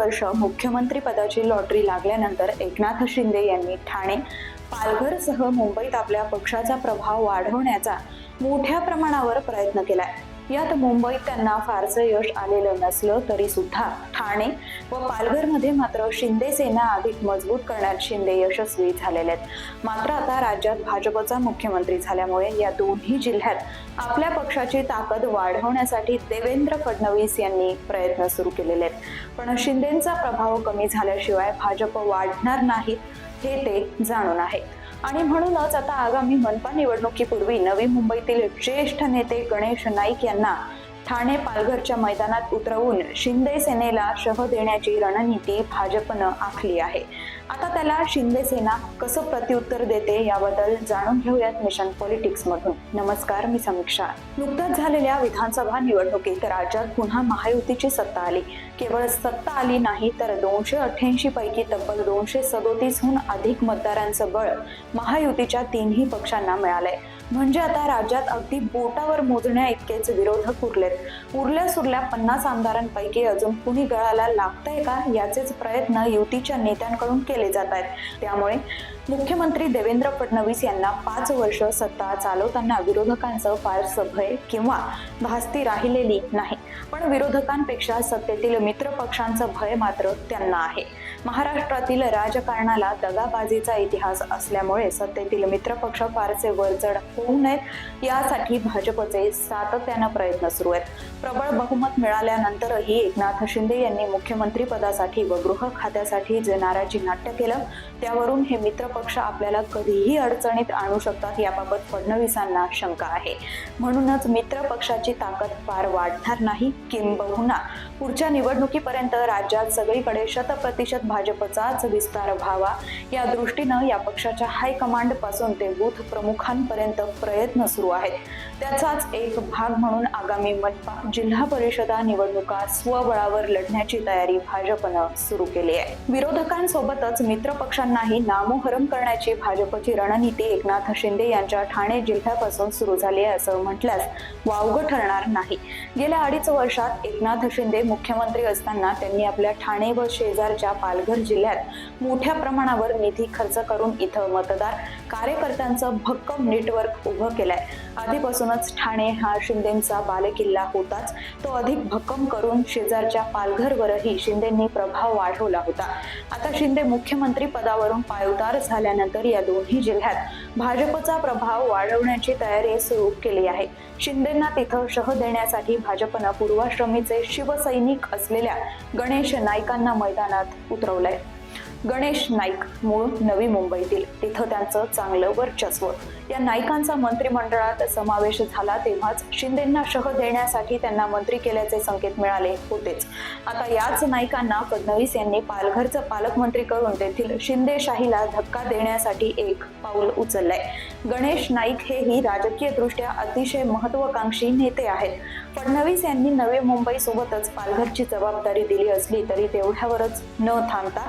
वर्ष मुख्यमंत्री पदाची लॉटरी लागल्यानंतर एकनाथ शिंदे यांनी ठाणे पालघरसह मुंबईत आपल्या पक्षाचा प्रभाव वाढवण्याचा मोठ्या प्रमाणावर प्रयत्न केलाय. यात मुंबईत त्यांना फारसं यश आलेलं नसलं तरी सुद्धा ठाणे व पालघरमध्ये मात्र शिंदे सेना अधिक मजबूत करण्यात शिंदे यशस्वी झालेले आहेत. मात्र आता राज्यात भाजपचा मुख्यमंत्री झाल्यामुळे या दोन्ही जिल्ह्यात आपल्या पक्षाची ताकद वाढवण्यासाठी देवेंद्र फडणवीस यांनी प्रयत्न सुरू केलेले आहेत. पण शिंदेचा प्रभाव कमी झाल्याशिवाय भाजप वाढणार नाहीत हे ते जाणून आहेत आणि म्हणूनच आता आगामी मनपा निवडणुकीपूर्वी नवी मुंबईतील ज्येष्ठ नेते गणेश नाईक यांना ठाणे पालघरच्या मैदानात उतरवून शिंदे सेनेला शह देण्याची रणनीती भाजपनं आखली आहे. आता त्याला शिंदे सेना कसं प्रत्युत्तर देते याबद्दल जाणून घेऊयात मिशन पॉलिटिक्स मधून नमस्कार मी समीक्षा. नुकत्याच झालेल्या विधानसभा निवडणुकीत राज्यात पुन्हा महायुतीची सत्ता आली. केवळ सत्ता आली नाही तर दोनशे अठ्ठ्याऐंशी पैकी तब्बल दोनशे सदोतीसहून अधिक मतदारांचं बळ महायुतीच्या तीनही पक्षांना मिळालंय. म्हणजे आता राज्यात अगदी बोटावर मोजण्या इतकेच विरोधक उरलेत. उरल्या सुरल्या पन्नास आमदारांपैकी अजून कुणी गळाला लागतंय का? याचेच प्रयत्न युतीच्या नेत्यांकडून केले जात आहेत. त्यामुळे मुख्यमंत्री देवेंद्र फडणवीस यांना पाच वर्ष सत्ता चालवताना विरोधकांचं फारसं भय किंवा भासती राहिलेली नाही. पण विरोधकांपेक्षा सत्तेतील मित्रपक्षांचं भय मात्र त्यांना आहे. महाराष्ट्रातील राजकारणाला दगाबाजीचा इतिहास असल्यामुळे सत्तेतील मित्रपक्ष फारसे वरचढ होऊ नयेत. यासाठी भाजपचे सातत्यानं प्रयत्न सुरू आहेत. प्रबळ बहुमत मिळाल्यानंतरही एकनाथ शिंदे यांनी मुख्यमंत्री पदासाठी व गृह खात्यासाठी जे नाराजी नाट्य केलं त्यावरून हे मित्रपक्ष आपल्याला कधीही अडचणीत आणू शकतात याबाबत फडणवीसांना शंका आहे. म्हणूनच मित्र पक्षाची ताकद फार वाढणार नाही किंबहुना पुढच्या निवडणुकीपर्यंत राज्यात सगळीकडे शतप्रतिशत भाजपचाच विस्तार व्हावा या दृष्टीनं या पक्षाच्या हायकमांडपासून ते बूथ प्रमुखांपर्यंत प्रयत्न सुरू आहेत. त्याचाच एक भाग म्हणून आगामी मनपा जिल्हा परिषदा निवडणुका स्वबळावर लढण्याची तयारी भाजपनं सुरू केली आहे. विरोधकांसोबतच मित्र पक्षांनाही नामोहरम करण्याची भाजपची रणनीती एकनाथ शिंदे यांच्या ठाणे जिल्ह्यापासून सुरू झाली आहे असं म्हटल्यास वावगं ठरणार नाही. गेल्या अडीच वर्षात एकनाथ शिंदे मुख्यमंत्री असताना त्यांनी आपल्या ठाणे व शेजारच्या पालघर जिल्ह्यात मोठ्या प्रमाणावर निधी खर्च करून इथं मतदार कार्यकर्त्यांचं भक्कम नेटवर्क उभं केलंय. आधीपासूनच ठाणे हा शिंदेचा बालेकिल्ला होताच. तो अधिक भक्कम करून शेजारच्या पालघरवरही शिंदेंनी प्रभाव वाढवला होता. आता शिंदे मुख्यमंत्री पदावरून पायउतार झाल्यानंतर या दोन्ही जिल्ह्यात भाजपचा प्रभाव वाढवण्याची तयारी सुरू केली आहे. शिंदेंना तिथं शह देण्यासाठी भाजपनं पूर्वाश्रमीचे शिवसैनिक असलेल्या गणेश नाईकांना मैदानात उतरवलंय. गणेश नाईक मूळ नवी मुंबईतील. तिथं त्यांचं चांगलं वर्चस्व. या नाईकांचा मंत्रिमंडळात समावेश झाला तेव्हाच शिंदेंना शह देण्यासाठी त्यांना मंत्री केल्याचे संकेत मिळाले होतेच. आता याच नाईकांना फडणवीस यांनी पालघरचं पालकमंत्री करून तेथील शिंदेशाहीला धक्का देण्यासाठी एक पाऊल उचललंय. गणेश नाईक हेही राजकीय दृष्ट्या अतिशय महत्वाकांक्षी नेते आहेत. फडणवीस यांनी नवी मुंबई सोबतच पालघरची जबाबदारी दिली असली तरी तेवढ्यावरच न थांबता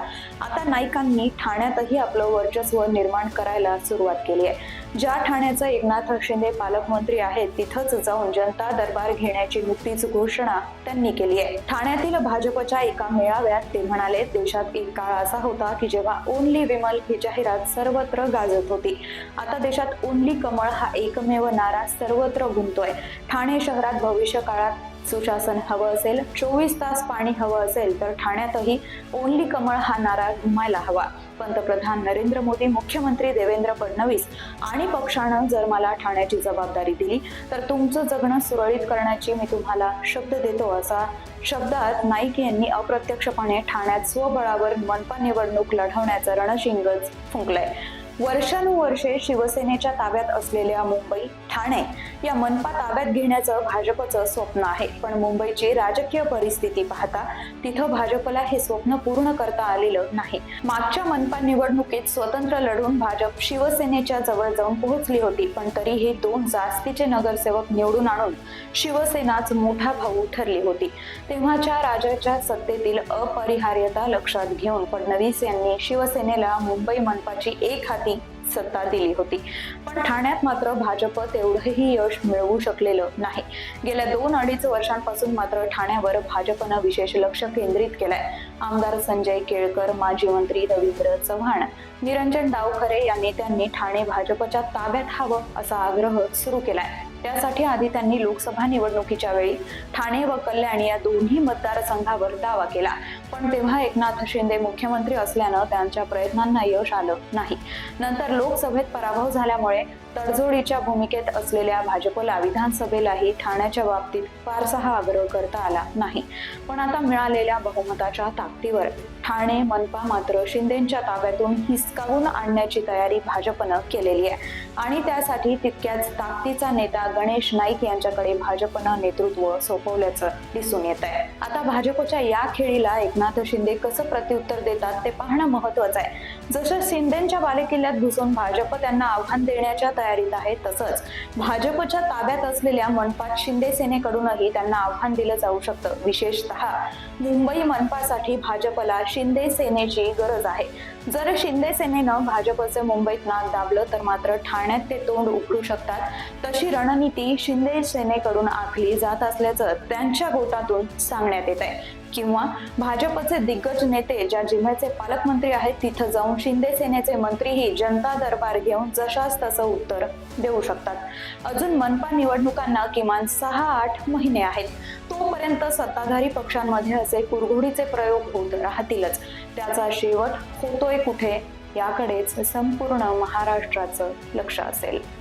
आता नाईकांनी ठाण्यातही आपलं वर्चस्व निर्माण करायला सुरुवात केली आहे. ज्या ठाण्याचं एकनाथ शिंदे पालकमंत्री आहेत तिथंच जाऊन जनता दरबार घेण्याची नुकतीच घोषणा त्यांनी केली आहे. ठाण्यातील भाजपच्या एका मेळाव्यात ते म्हणाले देशात एक काळ असा होता की जेव्हा ओनली विमल ही जाहिरात सर्वत्र गाजत होती. आता देशात ओनली कमळ हा एकमेव नारा सर्वत्र घुमतोय. ठाणे शहरात भविष्य काळात सुशासन हवं असेल चोवीस तास पाणी हवं असेल तर ठाण्यातही ओनली कमळ हा नारा घुमायला हवा. पंतप्रधान नरेंद्र मोदी मुख्यमंत्री देवेंद्र फडणवीस आणि पक्षानं जर मला ठाण्याची जबाबदारी दिली तर तुमचं जगणं सुरळीत करण्याची मी तुम्हाला शब्द देतो असा शब्दात नाईक यांनी अप्रत्यक्षपणे ठाण्यात स्वबळावर मनपा निवडणूक लढवण्याचं रणशिंगच फुंकलंय. वर्षानुवर्षे शिवसेनेच्या ताब्यात असलेल्या मुंबई ठाणे या मनपा ताब्यात घेण्याचं भाजपचं स्वप्न आहे. पण मुंबईची राजकीय परिस्थिती पाहता तिथं भाजपला हे स्वप्न पूर्ण करता आलेलं नाही. मागच्या मनपा निवडणुकीत स्वतंत्र लढून भाजप शिवसेनेच्या जवळ जाऊन पोहोचली होती. पण तरीही दोन जास्तीचे नगरसेवक निवडून आणून शिवसेनाच मोठा भाऊ ठरली होती. तेव्हाच्या राजाच्या सत्तेतील अपरिहार्यता लक्षात घेऊन फडणवीस यांनी शिवसेनेला मुंबई मनपाची एक हाती सत्ता दिली होती. पण ठाण्यात मात्र भाजप तेवढंही यश मिळवू शकलेलं नाही. गेल्या दोन अडीच वर्षांपासून मात्र ठाण्यावर भाजपनं विशेष लक्ष केंद्रित केलंय. आमदार संजय केळकर माजी मंत्री रवींद्र चव्हाण निरंजन डावखरे या नेत्यांनी ठाणे भाजपच्या ताब्यात हवं असा आग्रह सुरू केलाय. त्यासाठी आधी त्यांनी लोकसभा निवडणुकीच्या वेळी ठाणे व कल्याण या दोन्ही मतदारसंघावर दावा केला. पण तेव्हा एकनाथ शिंदे मुख्यमंत्री असल्यानं त्यांच्या प्रयत्नांना यश आलं नाही. नंतर लोकसभेत पराभव झाल्यामुळे तडजोडीच्या भूमिकेत असलेल्या भाजपला विधानसभेलाही ठाण्याच्या बाबतीत फारसा हा आग्रह करता आला नाही. पण आता मिळालेल्या बहुमताच्या ताकदीवर ठाणे मनपा मात्र शिंदेच्या ताब्यातून हिसकावून आणण्याची तयारी भाजपनं केलेली आहे. आणि त्यासाठी तितक्याच ताकदीचा नेता गणेश नाईक यांच्याकडे भाजपनं नेतृत्व सोपवल्याचं दिसून येत आहे. आता भाजपच्या या खेळीला एकनाथ शिंदे कसं प्रत्युत्तर देतात ते पाहणं महत्वाचं आहे. जसं शिंदेच्या बालेकिल्ल्यात घुसून भाजप त्यांना आव्हान देण्याच्या तयारीत आहे. तसंच भाजपच्या ताब्यात असलेल्या मनपात शिंदे सेनेकडूनही त्यांना आव्हान दिलं जाऊ शकतं. विशेषतः मुंबई मनपासाठी भाजपला शिंदे सेनेची गरज आहे. जर शिंदे सेनेनं भाजपचे मुंबईत नाक दाबलं तर मात्र ठाण्यात ते तोंड उघडू शकतात. तशी रणनीती शिंदे सेनेकडून आखली जात असल्याचं त्यांच्या गोटातून सांगण्यात येत आहे किंवा भाजपचे दिग्गज नेते ज्या जिल्ह्याचे पालकमंत्री आहेत तिथं जाऊन शिंदे सेनेचे मंत्रीही जनता दरबार घेऊन जशास तसं उत्तर देऊ शकतात. अजून मनपा निवडणुकांना किमान सहा आठ महिने आहेत. तोपर्यंत सत्ताधारी पक्षांमध्ये असे कुरघोडीचे प्रयोग होत राहतीलच. त्याचा शेवट होतोय कुठे? याकडेच संपूर्ण महाराष्ट्राचं लक्ष असेल.